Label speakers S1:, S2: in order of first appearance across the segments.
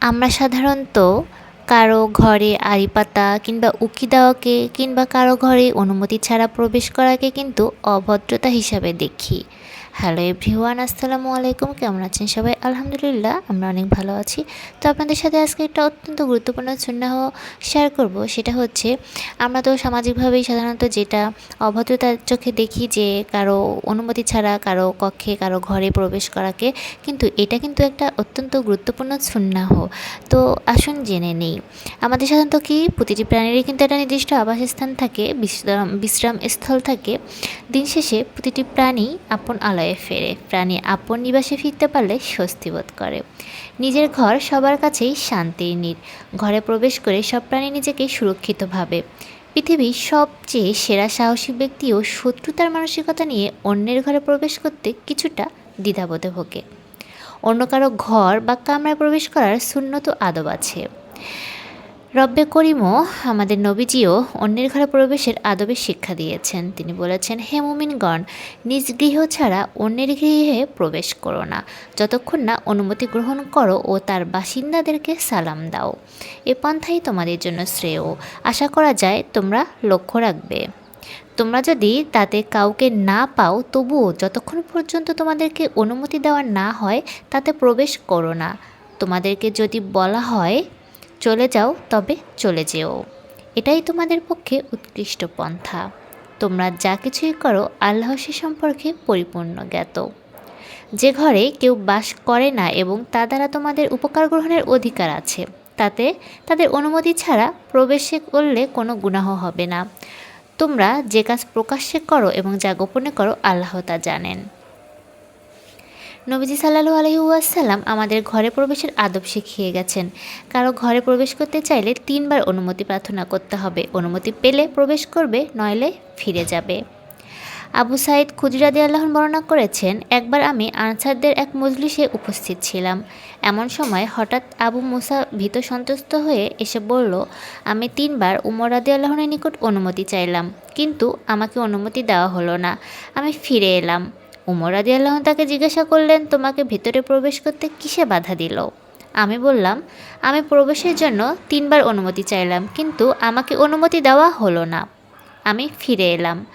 S1: আমরা সাধারণত কারও ঘরে আড়ি পাতা কিংবা উকি দেওয়াকে কিংবা কারও ঘরে অনুমতি ছাড়া প্রবেশ করাকে কিন্তু অভদ্রতা হিসাবে দেখি। হ্যালো এভরিওয়ান আসসালামু আলাইকুম। কেমন আছেন সবাই? আলহামদুলিল্লাহ, আমরা অনেক ভালো আছি। তো আপনাদের সাথে আজকে একটা অত্যন্ত গুরুত্বপূর্ণ সুন্নাহ শেয়ার করব। সেটা হচ্ছে, আমরা তো সামাজিকভাবেই সাধারণত যেটা অভদ্রতার চোখে দেখি যে কারও অনুমতি ছাড়া কারও কক্ষে, কারও ঘরে প্রবেশ করাকে, কিন্তু এটা কিন্তু একটা অত্যন্ত গুরুত্বপূর্ণ সুন্নাহ। তো আসুন জেনে নেই। আমাদের সাধারণত কি, প্রতিটি প্রাণীরই কিন্তু একটা নির্দিষ্ট আবাসস্থান থাকে, বিশ্রাম বিশ্রাম স্থল থাকে। দিন শেষে প্রতিটি প্রাণী আপন আলয়ে ফেরে, প্রাণী আপন নিবাসে ফিরতে পারলে স্বস্তিবোধ করে। নিজের ঘর সবার কাছেই শান্তির নীড় ঘরে প্রবেশ করে সব প্রাণী নিজেকে সুরক্ষিত ভাবে। পৃথিবীর সবচেয়ে সেরা সাহসী ব্যক্তিও শত্রুতার মানসিকতা নিয়ে অন্যের ঘরে প্রবেশ করতে কিছুটা দ্বিধাবোধে ভোগে। অন্য কারও ঘর বা কামরায় প্রবেশ করার শূন্যত আদব আছে। রব্বে করিমও আমাদের নবীজিও অন্যের ঘরে প্রবেশের আদবে শিক্ষা দিয়েছেন। তিনি বলেছেন, হে মুমিনগণ, নিজ গৃহ ছাড়া অন্যের গৃহে প্রবেশ করো না। যতক্ষণ না অনুমতি গ্রহণ করো ও তার বাসিন্দাদেরকে সালাম দাও। এ পন্থাই তোমাদের জন্য শ্রেয়। আশা করা যায় তোমরা লক্ষ্য রাখবে। তোমরা যদি তাতে কাউকে না পাও, তবুও যতক্ষণ পর্যন্ত তোমাদেরকে অনুমতি দেওয়া না হয়, তাতে প্রবেশ করো না। তোমাদেরকে যদি বলা হয় চলে যাও, তবে চলে যেও। এটাই তোমাদের পক্ষে উৎকৃষ্ট পন্থা। তোমরা যা কিছুই করো, আল্লাহ সে সম্পর্কে পরিপূর্ণ জ্ঞাত। যে ঘরে কেউ বাস করে না এবং তা দ্বারা তোমাদের উপকার গ্রহণের অধিকার আছে, তাতে তাদের অনুমতি ছাড়া প্রবেশে করলে কোনো গুনাহ হবে না। তোমরা যে কাজ প্রকাশ্যে করো এবং যা গোপনে করো, আল্লাহ তা জানেন। নবীজি সাল্লাহু আলহিউসাল্লাম আমাদের ঘরে প্রবেশের আদব শিখিয়ে গেছেন। কারও ঘরে প্রবেশ করতে চাইলে তিনবার অনুমতি প্রার্থনা করতে হবে। অনুমতি পেলে প্রবেশ করবে, নইলে ফিরে যাবে। আবু সাইদ খুজরাদি আল্লাহন বর্ণনা করেছেন, একবার আমি আনসারদের এক মজলিসে উপস্থিত ছিলাম। এমন সময় হঠাৎ আবু মুসা ভীত সন্তুষ্ট হয়ে এসে বলল, আমি তিনবার উমর আদি আল্লাহনের নিকট অনুমতি চাইলাম, কিন্তু আমাকে অনুমতি দেওয়া হলো না। আমি ফিরে এলাম। উমর আদি আল্লাহ তাকে জিজ্ঞাসা করলেন, তোমাকে ভেতরে প্রবেশ করতে কিসে বাধা দিল? আমি বললাম, আমি প্রবেশের জন্য তিনবার অনুমতি চাইলাম, কিন্তু আমাকে অনুমতি দেওয়া হলো না। আমি ফিরে এলাম।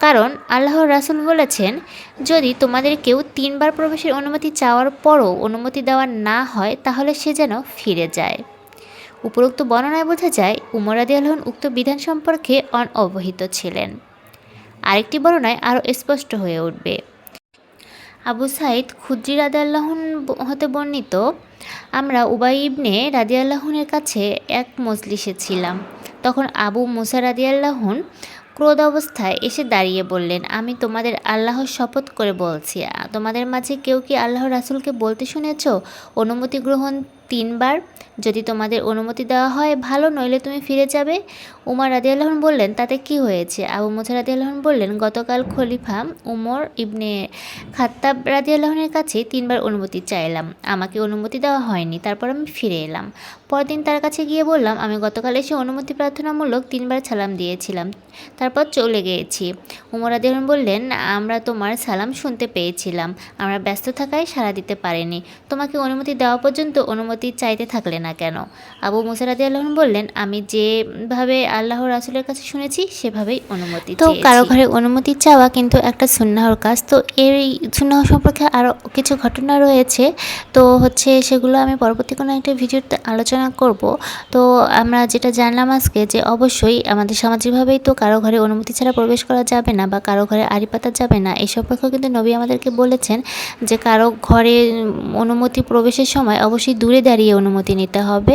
S1: কারণ আল্লাহর রাসুল বলেছেন, যদি তোমাদের কেউ তিনবার প্রবেশের অনুমতি চাওয়ার পরও অনুমতি দেওয়া না হয়, তাহলে সে যেন ফিরে যায়। উপরোক্ত বর্ণনায় বোঝা যায়, উমর আদি আল্লাহন উক্ত বিধান সম্পর্কে অনবহিত ছিলেন। আরেকটি বর্ণনায় আরও স্পষ্ট হয়ে উঠবে। আবু সাইদ খুদ্রি রাদিয়াল্লাহন হতে বর্ণিত, আমরা উবাই ইবনে রাদি আল্লাহনের কাছে এক মজলিসে ছিলাম। তখন আবু মুসা রাদি আল্লাহন ক্রোধ অবস্থায় এসে দাঁড়িয়ে বললেন, আমি তোমাদের আল্লাহর শপথ করে বলছি। তোমাদের মাঝে কেউ কি আল্লাহ রাসুলকে বলতে শুনেছ? অনুমতি গ্রহণ তিনবার। যদি তোমাদের অনুমতি দেওয়া হয়, ভালো, নইলে তুমি ফিরে যাবে। উমর রাদি আল্লাহন বললেন, তাতে কি হয়েছে? আবু মোসা রাদি আল্লাহন বললেন, গতকাল খলিফা উমর ইবনে খাত্তাব রাদি আল্লাহনের কাছে তিনবার অনুমতি চাইলাম। আমাকে অনুমতি দেওয়া হয়নি, তারপর আমি ফিরে এলাম। পরদিন তার কাছে গিয়ে বললাম, আমি গতকাল এসে অনুমতি প্রার্থনামূলক তিনবার সালাম দিয়েছিলাম। তারপর চলে গিয়েছি উমর রাদি আল্লাহন বললেন, আমরা তোমার সালাম শুনতে পেয়েছিলাম। আমরা ব্যস্ত থাকায় সাড়া দিতে পারিনি। তোমাকে অনুমতি দেওয়া পর্যন্ত অনুমতি চাইতে থাকলে না কেন? আবু মুসারাদি আল্লাহন বললেন আমি যেভাবে আল্লাহ রাসুলের কাছে শুনেছি সেভাবেই অনুমতি তো কারও ঘরে অনুমতি চাওয়া কিন্তু একটা সুন্নাহর কাজ। তো এর সুন্নাহ সম্পর্কে আরও কিছু ঘটনা রয়েছে। তো হচ্ছে সেগুলো আমি পরবর্তী কোনো একটা ভিডিওতে আলোচনা করব। তো আমরা যেটা জানলাম আজকে যে অবশ্যই আমাদের সামাজিকভাবেই তো কারও ঘরে অনুমতি ছাড়া প্রবেশ করা যাবে না বা কারও ঘরে আড়ি পাতা যাবে না। এই সম্পর্কেও কিন্তু নবী আমাদেরকে বলেছেন যে কারও ঘরে অনুমতি প্রবেশের সময় অবশ্যই দূরে দাঁড়িয়ে অনুমতি নিতে হবে।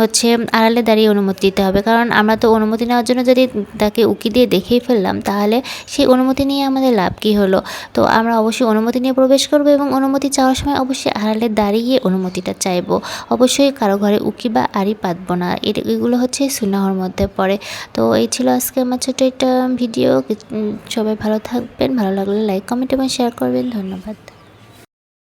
S1: হচ্ছে আড়ালে দাঁড়িয়ে অনুমতি দিতে হবে। কারণ আমরা তো অনুমতি নেওয়ার জন্য যদি তাকে উকি দিয়ে দেখেই ফেললাম, তাহলে সেই অনুমতি নিয়ে আমাদের লাভ কী হলো? তো আমরা অবশ্যই অনুমতি নিয়ে প্রবেশ করব এবং অনুমতি চাওয়ার সময় অবশ্যই আড়ালে দাঁড়িয়ে অনুমতিটা চাইব। অবশ্যই কারও ঘরে উকি বা আড়ি পাতবো না। এগুলো হচ্ছে সুনাহর মধ্যে পড়ে। তো এই ছিল আজকে আমার ছোটো একটা ভিডিও। সবাই ভালো থাকবেন। ভালো লাগলে লাইক, কমেন্ট এবং শেয়ার করবেন। ধন্যবাদ।